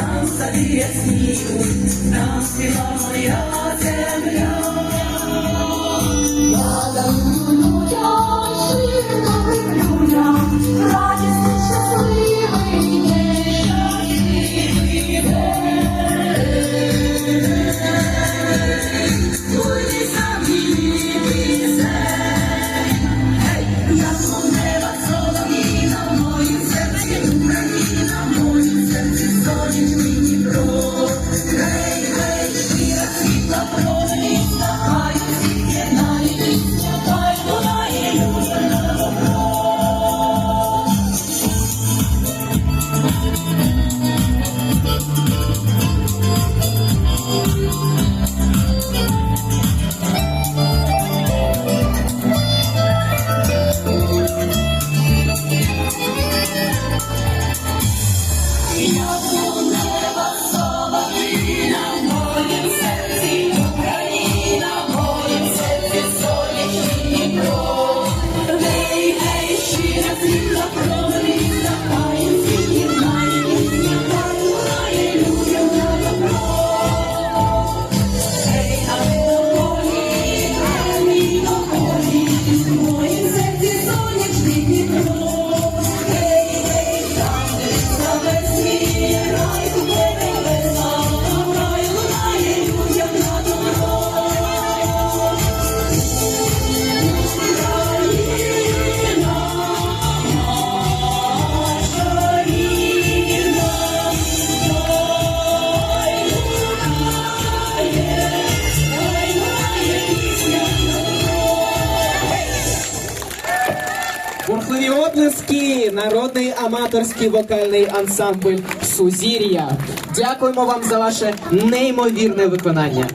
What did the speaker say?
Нам садія сміху, нам співає земля. Roll. Бурхливі оплески, народний аматорський вокальний ансамбль Сузір'я. Дякуємо вам за ваше неймовірне виконання.